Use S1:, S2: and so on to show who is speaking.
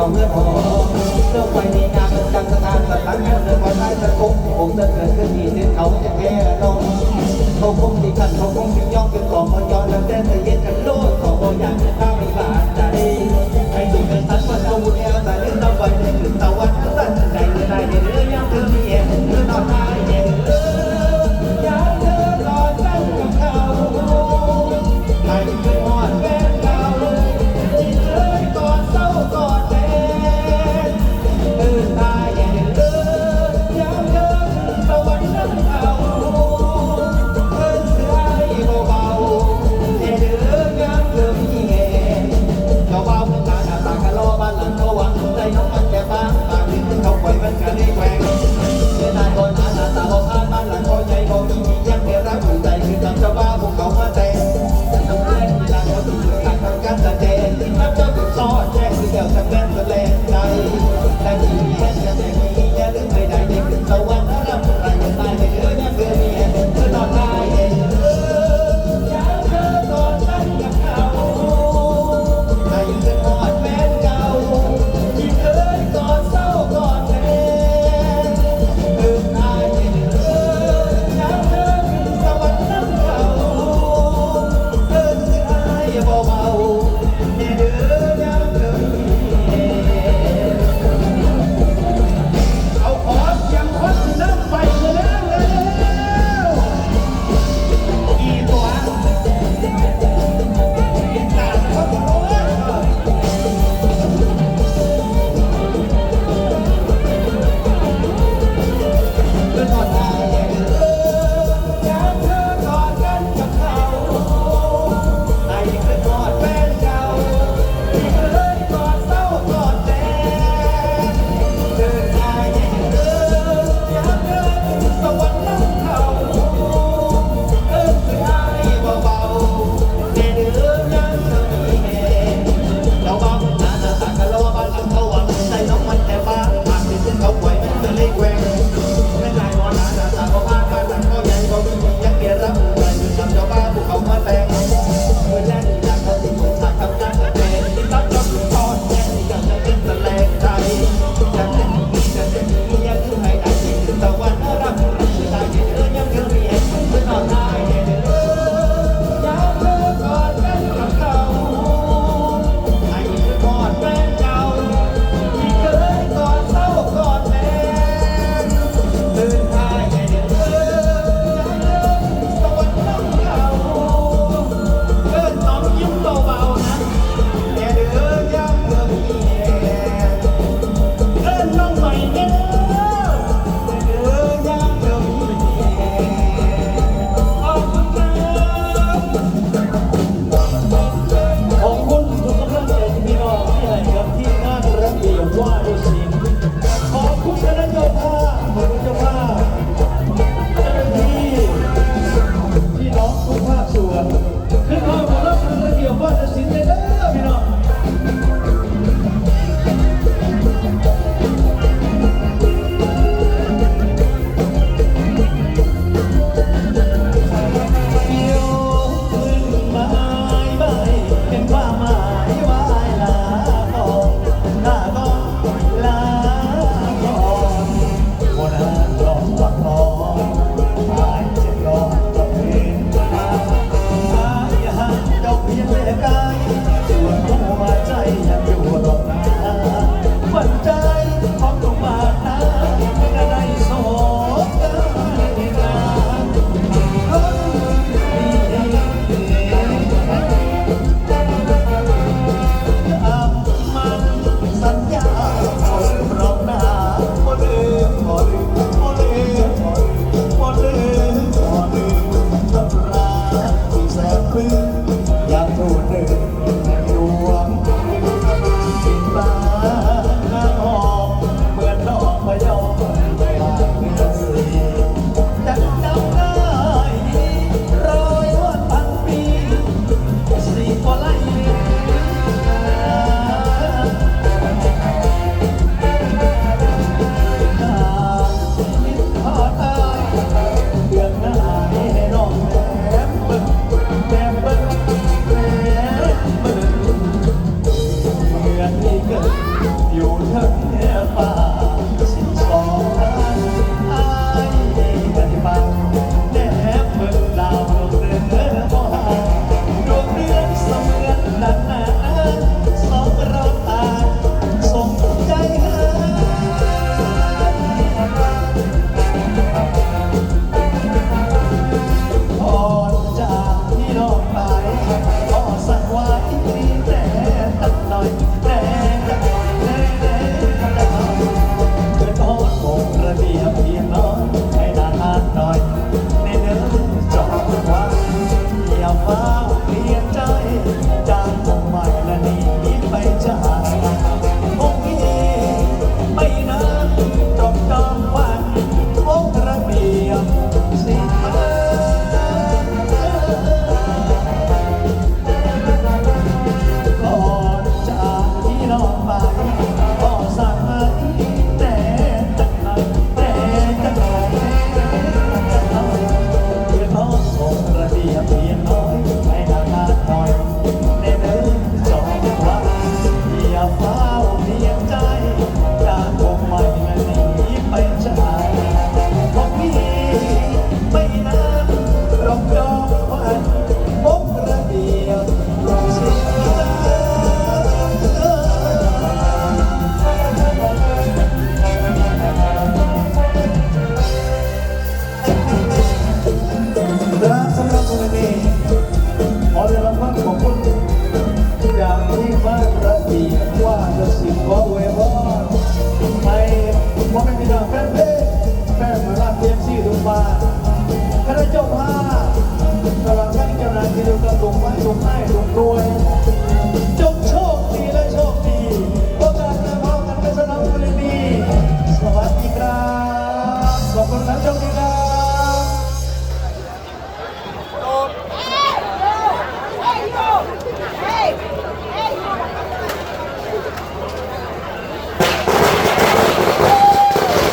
S1: เาเมื่อพอเรื่องไปมีงา
S2: มจังจำสถานสถานเงินเดินมาได้ตะกุกผมจะเกิดขึ้นที่เส้นเขาจะแพ้ต้งเขาคงตีกันเขาคงตีย่องเป็นของมันย้อนแล้วแต่เย็น